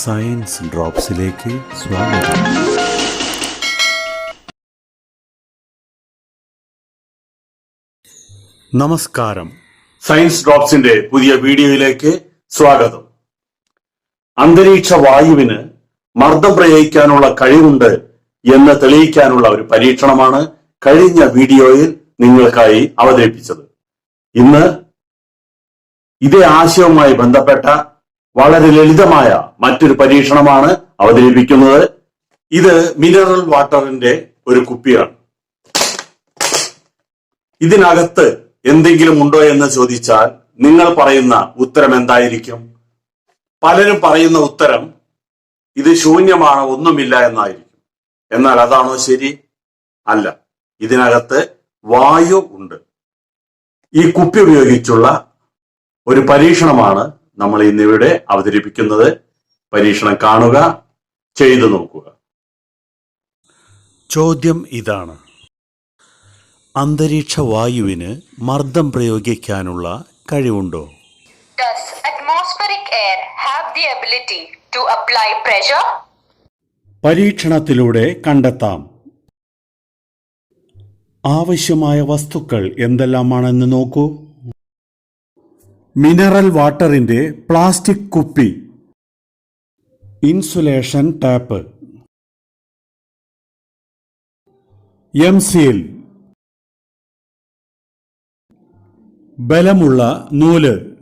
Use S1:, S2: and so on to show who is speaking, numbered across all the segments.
S1: Science ഡ്രോപ്സിലേക്ക് സ്വാഗതം. നമസ്കാരം.
S2: Science ഡ്രോപ്സിന്റെ പുതിയ വീഡിയോയിലേക്ക് സ്വാഗതം. അന്തരീക്ഷ വായുവിന് മർദ്ദം പ്രയോഗിക്കാനുള്ള കഴിവുണ്ട് എന്ന് തെളിയിക്കാനുള്ള ഒരു പരീക്ഷണമാണ് കഴിഞ്ഞ വീഡിയോയിൽ നിങ്ങൾക്കായി അവതരിപ്പിച്ചത്. ഇന്ന് ഇതേ ആശയവുമായി ബന്ധപ്പെട്ട വളരെ ലളിതമായ മറ്റൊരു പരീക്ഷണമാണ് അവതരിപ്പിക്കുന്നത്. ഇത് മിനറൽ വാട്ടറിന്റെ ഒരു കുപ്പിയാണ്. ഇതിനകത്ത് എന്തെങ്കിലും ഉണ്ടോ എന്ന് ചോദിച്ചാൽ നിങ്ങൾ പറയുന്ന ഉത്തരം എന്തായിരിക്കും? പലരും പറയുന്ന ഉത്തരം ഇത് ശൂന്യമാണ് ഒന്നുമില്ല എന്നായിരിക്കും. എന്നാൽ അതാണോ ശരി? അല്ല. ഇതിനകത്ത് വായു ഉണ്ട്. ഈ കുപ്പി ഉപയോഗിച്ചുള്ള ഒരു പരീക്ഷണമാണ് നമ്മൾ ഇന്നിവിടെ അവതരിപ്പിക്കുന്നത് പരീക്ഷണം കാണുക ചെയ്തു നോക്കുക.
S1: ചോദ്യം ഇതാണ്. അന്തരീക്ഷ വായുവിന് മർദ്ദം പ്രയോഗിക്കാനുള്ള കഴിവുണ്ടോ?
S3: Does atmospheric air have the ability to apply pressure?
S1: പരീക്ഷണത്തിലൂടെ കണ്ടെത്താം. ആവശ്യമായ വസ്തുക്കൾ എന്തെല്ലാമാണെന്ന് നോക്കൂ. മിനറൽ വാട്ടറിന്റെ പ്ലാസ്റ്റിക് കുപ്പി. Insulation tape. എം സീൽ ബലമുള്ള നൂൽ.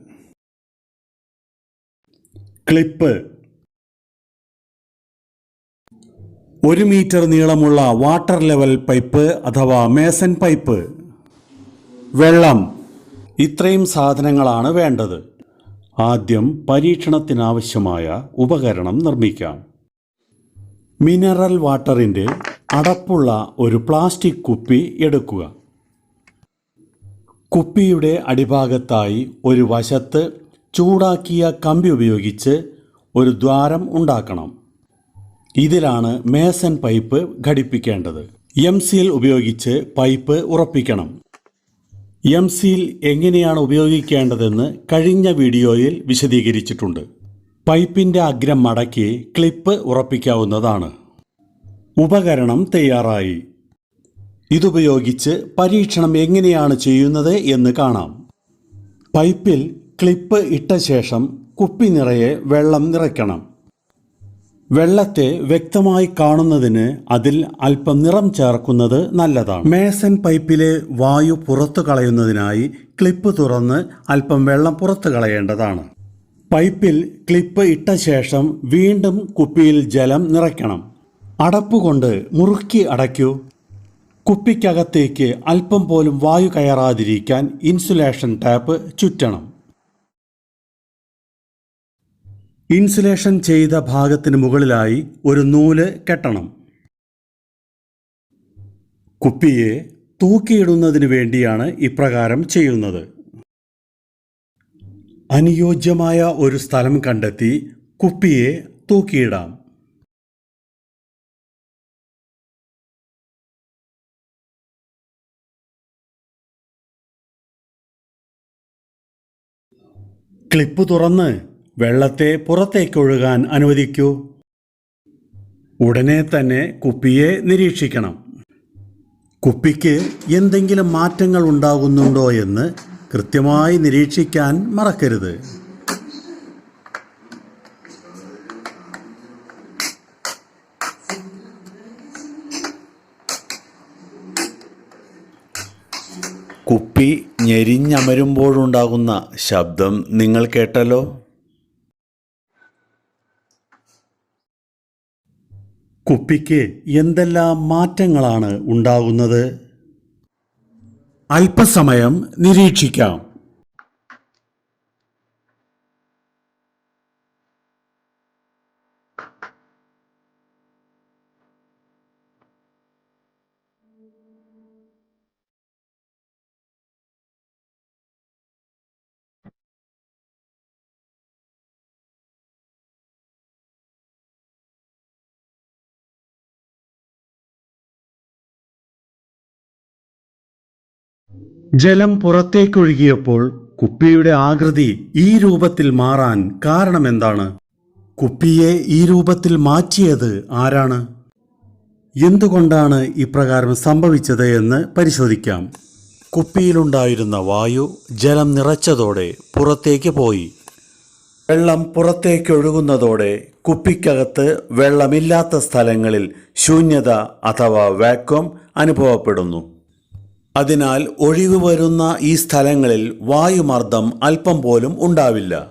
S1: ക്ലിപ്പ്. ഒരു മീറ്റർ നീളമുള്ള വാട്ടർ ലെവൽ പൈപ്പ് അഥവാ മേസൻ പൈപ്പ്. വെള്ളം. ഇത്രയും സാധനങ്ങളാണ് വേണ്ടത്. ആദ്യം പരീക്ഷണത്തിനാവശ്യമായ ഉപകരണം നിർമ്മിക്കാം. മിനറൽ വാട്ടറിന്റെ അടപ്പുള്ള ഒരു പ്ലാസ്റ്റിക് കുപ്പി എടുക്കുക. കുപ്പിയുടെ അടിഭാഗത്തായി ഒരു വശത്ത് ചൂടാക്കിയ കമ്പി ഉപയോഗിച്ച് ഒരു ദ്വാരം ഉണ്ടാക്കണം. ഇതിലാണ് മേസൻ പൈപ്പ് ഘടിപ്പിക്കേണ്ടത്. എം ഉപയോഗിച്ച് പൈപ്പ് ഉറപ്പിക്കണം. എം സിയിൽ എങ്ങനെയാണ് ഉപയോഗിക്കേണ്ടതെന്ന് കഴിഞ്ഞ വീഡിയോയിൽ വിശദീകരിച്ചിട്ടുണ്ട്. പൈപ്പിന്റെ അഗ്രം മടക്കി ക്ലിപ്പ് ഉറപ്പിക്കാവുന്നതാണ്. ഉപകരണം തയ്യാറായി. ഇതുപയോഗിച്ച് പരീക്ഷണം എങ്ങനെയാണ് ചെയ്യുന്നത് എന്ന് കാണാം. പൈപ്പിൽ ക്ലിപ്പ് ഇട്ട ശേഷം കുപ്പി നിറയെ വെള്ളം നിറയ്ക്കണം. വെള്ളത്തെ വ്യക്തമായി കാണുന്നതിന് അതിൽ അല്പം നിറം ചേർക്കുന്നത് നല്ലതാണ്. മേസൻ പൈപ്പിലെ വായു പുറത്തു കളയുന്നതിനായി ക്ലിപ്പ് തുറന്ന് അല്പം വെള്ളം പുറത്തു കളയേണ്ടതാണ്. പൈപ്പിൽ ക്ലിപ്പ് ഇട്ട ശേഷം വീണ്ടും കുപ്പിയിൽ ജലം നിറയ്ക്കണം. അടപ്പുകൊണ്ട് മുറുക്കി അടയ്ക്കൂ. കുപ്പിക്കകത്തേക്ക് അല്പം പോലും വായു കയറാതിരിക്കാൻ ഇൻസുലേഷൻ ടാപ്പ് ചുറ്റണം. ഇൻസുലേഷൻ ചെയ്ത ഭാഗത്തിന് മുകളിലായി ഒരു നൂൽ കെട്ടണം. കുപ്പിയെ തൂക്കിയിടുന്നതിന് വേണ്ടിയാണ് ഇപ്രകാരം ചെയ്യുന്നത്. അനുയോജ്യമായ ഒരു സ്ഥലം കണ്ടെത്തി കുപ്പിയെ തൂക്കിയിടാം. ക്ലിപ്പ് തുറന്ന് വെള്ളത്തെ പുറത്തേക്കൊഴുകാൻ അനുവദിക്കൂ. ഉടനെ തന്നെ കുപ്പിയെ നിരീക്ഷിക്കണം. കുപ്പിക്ക് എന്തെങ്കിലും മാറ്റങ്ങൾ ഉണ്ടാകുന്നുണ്ടോ എന്ന് കൃത്യമായി നിരീക്ഷിക്കാൻ മറക്കരുത്. കുപ്പി ഞെരിഞ്ഞമരുമ്പോഴുണ്ടാകുന്ന ശബ്ദം നിങ്ങൾ കേട്ടല്ലോ? കുപ്പിക്ക് എന്തെല്ലാം മാറ്റങ്ങളാണ് ഉണ്ടാകുന്നത്? അല്പസമയം നിരീക്ഷിക്കാം. ജലം പുറത്തേക്കൊഴുകിയപ്പോൾ കുപ്പിയുടെ ആകൃതി ഈ രൂപത്തിൽ മാറാൻ കാരണമെന്താണ്? കുപ്പിയെ ഈ രൂപത്തിൽ മാറ്റിയത് ആരാണ്? എന്തുകൊണ്ടാണ് ഇപ്രകാരം സംഭവിച്ചത് എന്ന് പരിശോധിക്കാം. കുപ്പിയിലുണ്ടായിരുന്ന വായു ജലം നിറച്ചതോടെ പുറത്തേക്ക് പോയി. വെള്ളം പുറത്തേക്കൊഴുകുന്നതോടെ കുപ്പിക്കകത്ത് വെള്ളമില്ലാത്ത സ്ഥലങ്ങളിൽ ശൂന്യത അഥവാ വാക്വം അനുഭവപ്പെടുന്നു. അതിനാൽ ഒഴിവ് വരുന്ന ഈ സ്ഥലങ്ങളിൽ വായുമർദ്ദം അല്പം പോലും ഉണ്ടാവില്ല.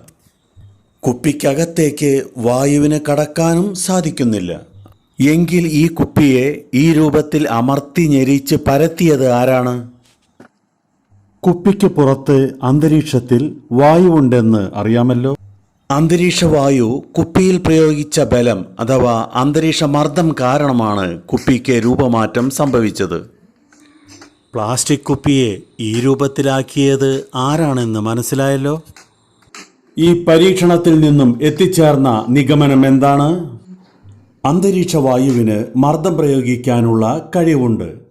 S1: കുപ്പിക്കകത്തേക്ക് വായുവിന് കടക്കാനും സാധിക്കുന്നില്ല. എങ്കിൽ ഈ കുപ്പിയെ ഈ രൂപത്തിൽ അമർത്തി ഞെരിച്ച് പരത്തിയത് ആരാണ്? കുപ്പിക്ക് പുറത്ത് അന്തരീക്ഷത്തിൽ വായുവുണ്ടെന്ന് അറിയാമല്ലോ. അന്തരീക്ഷ വായു കുപ്പിയിൽ പ്രയോഗിച്ച ബലം അഥവാ അന്തരീക്ഷ മർദ്ദം കാരണമാണ് കുപ്പിക്ക് രൂപമാറ്റം സംഭവിച്ചത്. പ്ലാസ്റ്റിക് കുപ്പിയെ ഈ രൂപത്തിലാക്കിയത് ആരാണെന്ന് മനസ്സിലായല്ലോ? ഈ പരീക്ഷണത്തിൽ നിന്നും എത്തിച്ചേർന്ന നിഗമനം എന്താണ്? അന്തരീക്ഷ വായുവിന് മർദ്ദം പ്രയോഗിക്കാനുള്ള കഴിവുണ്ട്.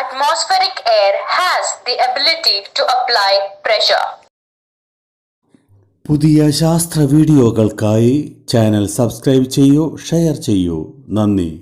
S3: Atmospheric air has the ability to apply pressure.
S1: പുതിയ ശാസ്ത്ര വീഡിയോകൾക്കായി ചാനൽ സബ്സ്ക്രൈബ് ചെയ്യൂ ഷെയർ ചെയ്യൂ. നന്ദി.